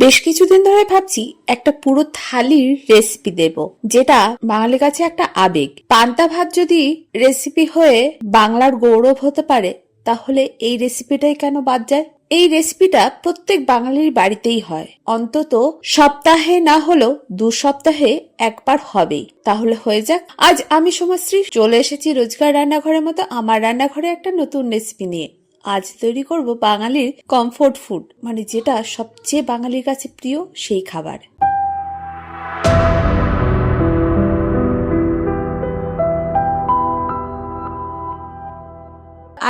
বেশ কিছুদিন ধরে ভাবছি একটা পুরো থালির রেসিপি দেব, যেটা বাঙালির কাছে একটা আবেগ। পান্তা ভাত যদি রেসিপি হয়ে বাংলার গৌরব হতে পারে, তাহলে এই রেসিপিটাই কেন বাদ যায়? এই রেসিপিটা প্রত্যেক বাঙালির বাড়িতেই হয়। অন্তত সপ্তাহে না হলেও দু সপ্তাহে একবার হবেই। তাহলে হয়ে যাক, আজ আমি সমাশ্রী চলে এসেছি রোজগার রান্নাঘরের মতো আমার রান্নাঘরে একটা নতুন রেসিপি নিয়ে। আজ তৈরি করব বাঙালির কমফোর্ট ফুড মানে যেটা সবচেয়ে বাঙালির কাছে প্রিয়, সেই খাবার।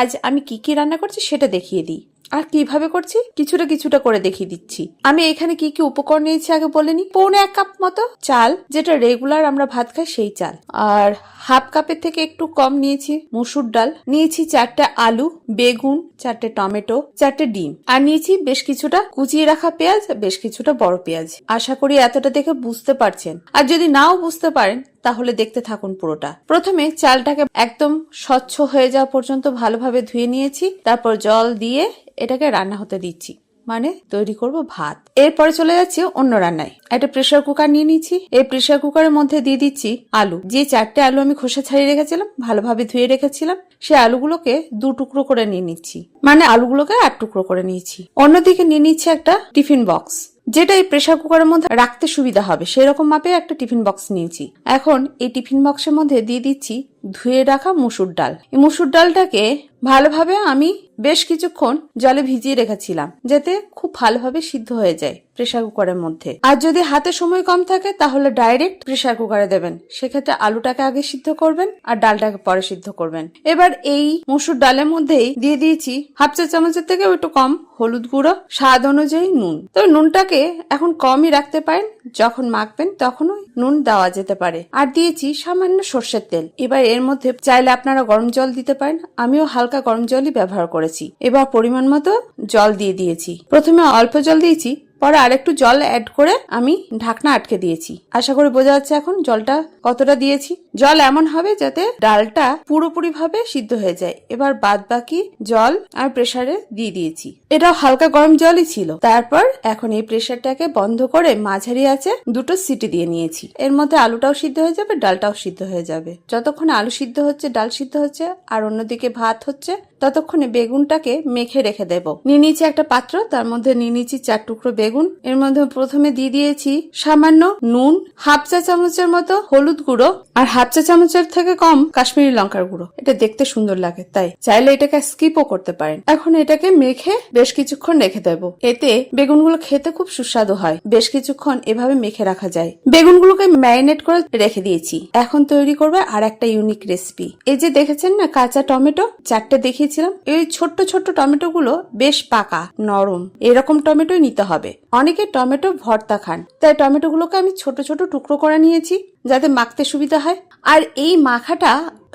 আজ আমি কি কি রান্না করছি সেটা দেখিয়ে দিই। আর কীভাবে করছি? কিছুটা কিছুটা করে দেখিয়ে দিচ্ছি। আমি এখানে কি কি উপকরণ নিয়েছি আগে বলে নি? পৌনে এক কাপ মতো চাল, যেটা রেগুলার আমরা ভাত খাই সেই চাল। আর হাফ কাপের থেকে একটু কম নিয়েছি মুসুর ডাল। নিয়েছি চারটে আলু, বেগুন, চারটে টমেটো, চারটে ডিম। আর নিয়েছি বেশ কিছুটা কুচিয়ে রাখা পেঁয়াজ, বেশ কিছুটা বড় পেঁয়াজ। আশা করি এতটা দেখে বুঝতে পারছেন। আর যদি নাও বুঝতে পারেন, তাহলে দেখতে থাকুন পুরোটা। প্রথমে চালটাকে একদম স্বচ্ছ হয়ে যাওয়া পর্যন্ত ভালোভাবে ধুয়ে নিয়েছি। তারপর জল দিয়ে এটাকে রান্না হতে দিচ্ছি। মানে তৈরি করব ভাত। এরপরে চলে যাচ্ছে অন্য রান্নায়। একটা প্রেসার কুকার নিয়ে নিচ্ছি। এই প্রেসার কুকারের মধ্যে দিয়ে দিচ্ছি আলু। যে চারটে আলু আমি খোসা ছাড়িয়ে রেখেছিলাম, ভালোভাবে ধুয়ে রেখেছিলাম সেই আলুগুলোকে দু টুকরো করে নিয়ে নিচ্ছি। মানে আলুগুলোকে এক টুকরো করে নিয়েছি। অন্যদিকে নিয়ে নিচ্ছি একটা টিফিন বক্স যেটা এই প্রেশার কুকারের মধ্যে রাখতে সুবিধা হবে। সেরকম মাপে একটা টিফিন বক্স নিয়েছি। এখন এই টিফিন বক্সের মধ্যে দিয়ে দিচ্ছি ধুয়ে রাখা মুসুর ডাল। এই মুসুর ডালটাকে ভালোভাবে আমি বেশ কিছুক্ষণ জলে ভিজিয়ে রেখেছিলাম, যাতে খুব ভালোভাবে সিদ্ধ হয়ে যায়। প্রেসার কুকারের মধ্যে। আর যদি হাতে সময় কম থাকে, তাহলে ডাইরেক্ট প্রেসার কুকারে দেবেন। সেক্ষেত্রে আলুটাকে আগে সিদ্ধ করবেন আর ডালটাকে পরে সিদ্ধ করবেন। এবার এই মুসুর ডালের মধ্যেই দিয়ে দিয়েছি হাফ চা চামচের থেকে একটু কম হলুদ গুঁড়ো, স্বাদ অনুযায়ী নুন। তবে নুনটাকে এখন কমই রাখতে পারেন, যখন মাখবেন তখনও নুন দেওয়া যেতে পারে। আর দিয়েছি সামান্য সর্ষের তেল। এবার এর মধ্যে চাইলে আপনারা গরম জল দিতে পারেন। আমিও হালকা গরম জলই ব্যবহার করেছি। এবার পরিমাণ মতো জল দিয়ে দিয়েছি। প্রথমে অল্প জল দিয়েছি পরে আরেকটু জল অ্যাড করে আমি ঢাকনা আটকে দিয়েছি। আশা করি বোঝা যাচ্ছে এখন জলটা কতটা দিয়েছি। জল এমন হবে যাতে ডালটা পুরোপুরি ভাবে সিদ্ধ হয়ে যায়। এবার বাদ বাকি জল আর প্রেসারে দিয়ে দিয়েছি। এটাও হালকা গরম জলই ছিল। তারপর এখন এই প্রেসারটাকে বন্ধ করে মাঝারি আছে দুটো সিটি দিয়ে নিয়েছি। এর মধ্যে আলুটাও সিদ্ধ হয়ে যাবে, ডালটাও সিদ্ধ হয়ে যাবে। যতক্ষণ আলু সিদ্ধ হচ্ছে, ডাল সিদ্ধ হচ্ছে, আর অন্যদিকে ভাত হচ্ছে ততক্ষণে বেগুনটাকে মেখে রেখে দেব। নিয়ে একটা পাত্র, তার মধ্যে নিয়ে নিয়েছি চার টুকরো বেগুন। এর মধ্যে প্রথমে দিয়ে দিয়েছি সামান্য নুন, হাফ চা চামচের মতো হলুদ গুঁড়ো আর হাফ চা চামচের থেকে কম কাশ্মীরি লঙ্কার গুঁড়ো। এটা দেখতে সুন্দর লাগে, তাই চাইলে এটাকে স্কিপও করতে পারেন। এখন এটাকে মেখে বেশ কিছুক্ষণ রেখে দেব। এতে বেগুনগুলো খেতে খুব সুস্বাদু হয়। বেশ কিছুক্ষণ এভাবে মেখে রাখা যায়। বেগুনগুলোকে ম্যারিনেট করে রেখে দিয়েছি। এখন তৈরি করবে আর একটা ইউনিক রেসিপি। এই যে দেখেছেন না, কাঁচা টমেটো? চারটে দেখিয়েছিলাম এই ছোট্ট ছোট্ট টমেটো গুলো বেশ পাকা, নরম। এরকম টমেটোই নিতে হবে। অনেকে টমেটো ভর্তা খান। তাই টমেটো গুলোকে আমি ছোট ছোট টুকরো করে নিয়েছি যাতে মাখতে সুবিধা হয়। আর এই মাখাটা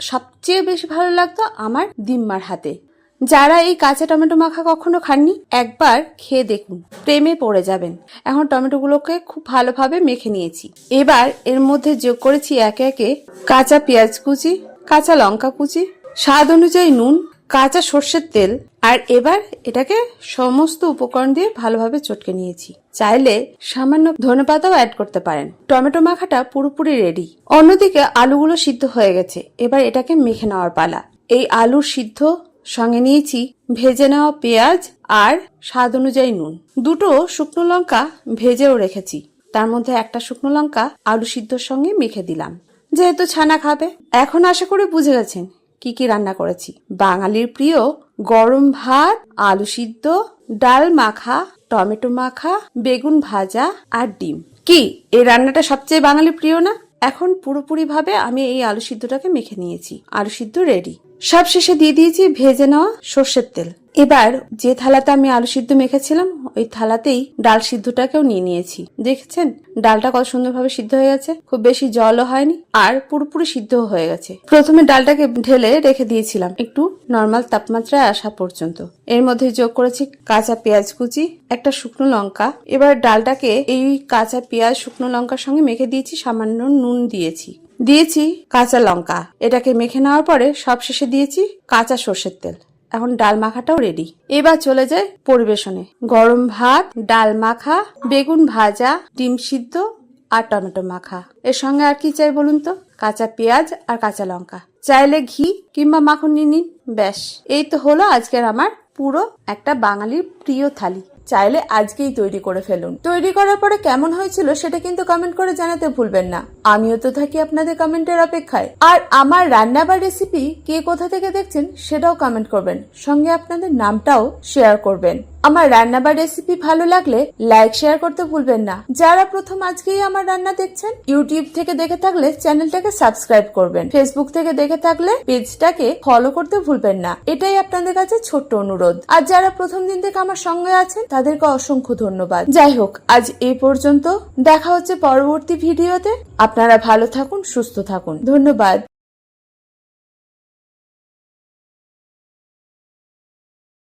সবচেয়ে বেশি ভালো লাগতো আমার দিম্মার হাতে। যারা এই কাঁচা টমেটো মাখা কখনো খাননি, একবার খেয়ে দেখুন। প্রেমে পড়ে যাবেন। এখন টমেটোগুলোকে খুব ভালোভাবে মেখে নিয়েছি। এবার এর মধ্যে যোগ করেছি একে একে কাঁচা পেঁয়াজ কুচি, কাঁচা লঙ্কা কুচি, স্বাদ অনুযায়ী নুন কাঁচা সর্ষের তেল আর এবার এটাকে সমস্ত উপকরণ দিয়ে ভালোভাবে চটকে নিয়েছি। চাইলে সামান্য ধনেপাতাও অ্যাড করতে পারেন। টমেটো মাখাটা পুরোপুরি রেডি অন্যদিকে আলুগুলো সিদ্ধ হয়ে গেছে। এবার এটাকে মেখে নেওয়ার পালা। এই আলুর সিদ্ধ সঙ্গে নিয়েছি ভেজে নেওয়া পেঁয়াজ আর স্বাদ অনুযায়ী নুন। দুটো শুকনো লঙ্কা ভেজেও রেখেছি। তার মধ্যে একটা শুকনো লঙ্কা আলু সিদ্ধর সঙ্গে মেখে দিলাম। যেহেতু ছানা খাবে। এখন আশা করি বুঝে গেছেন কি কি রান্না করেছি? বাঙালির প্রিয় গরম ভাত, আলু সিদ্ধ, ডাল মাখা, টমেটো মাখা, বেগুন ভাজা আর ডিম। কি? এই রান্নাটা সবচেয়ে বাঙালির প্রিয় না? এখন পুরোপুরি ভাবে আমি এই আলু সিদ্ধটাকে মেখে নিয়েছি। আলু সিদ্ধ রেডি সব শেষে দিয়ে দিয়েছি ভেজে নেওয়া সর্ষের তেল। এবার যে থালাতে আমি আলু সিদ্ধ মেখেছিলাম ওই থালাতেই ডাল সিদ্ধটাকেও নিয়ে নিয়েছি। দেখেছেন? ডালটা কত সুন্দরভাবে সিদ্ধ হয়ে গেছে। খুব বেশি জলও হয়নি আর পুরোপুরি সিদ্ধ হয়ে গেছে। প্রথমে ডালটাকে ঢেলে রেখে দিয়েছিলাম একটু নর্মাল তাপমাত্রায় আসা পর্যন্ত। এর মধ্যে যোগ করেছি কাঁচা পেঁয়াজ কুচি, একটা শুকনো লঙ্কা। এবার ডালটাকে এই কাঁচা পেঁয়াজ, শুকনো লঙ্কার সঙ্গে মেখে দিয়েছি, সামান্য নুন দিয়েছি। দিয়েছি কাঁচা লঙ্কা। এটাকে মেখে নেওয়ার পরে সবশেষে দিয়েছি কাঁচা সর্ষের তেল। এখন ডাল মাখাটাও রেডি এবার চলে যায় পরিবেশনে। গরম ভাত, ডাল মাখা, বেগুন ভাজা, ডিম সিদ্ধ আর টমেটো মাখা। এর সঙ্গে আর কি চাই বলুন তো? কাঁচা পেঁয়াজ আর কাঁচা লঙ্কা। চাইলে ঘি কিংবা মাখন নিয়ে নিন। ব্যাস, এই তো হলো আজকের আমার পুরো একটা বাঙালির প্রিয় থালি। চাইলে আজকেই তৈরি করে ফেলুন। তৈরি করার পরে কেমন হয়েছিল সেটা কিন্তু কমেন্ট করে জানাতে ভুলবেন না। আমিও তো থাকি আপনাদের কমেন্টের অপেক্ষায়। আর আমার রান্না বা রেসিপি কে কোথা থেকে দেখছেন সেটাও কমেন্ট করবেন। সঙ্গে আপনাদের নামটাও শেয়ার করবেন। আমার রান্না বা রেসিপি ভালো লাগলে লাইক শেয়ার করতে ভুলবেন না। যারা প্রথম আজকেই আমার রান্না দেখছেন ইউটিউব থেকে দেখে থাকলে চ্যানেলটাকে সাবস্ক্রাইব করবেন। ফেসবুক থেকে দেখে থাকলে পেজটাকে ফলো করতে ভুলবেন না। এটাই আপনাদের কাছে ছোট্ট অনুরোধ। আর যারা প্রথম দিন থেকে আমার সঙ্গে আছেন তাদেরকে অসংখ্য ধন্যবাদ। যাই হোক, আজ এ পর্যন্ত। দেখা হচ্ছে পরবর্তী ভিডিওতে। আপনারা ভালো থাকুন, সুস্থ থাকুন। ধন্যবাদ।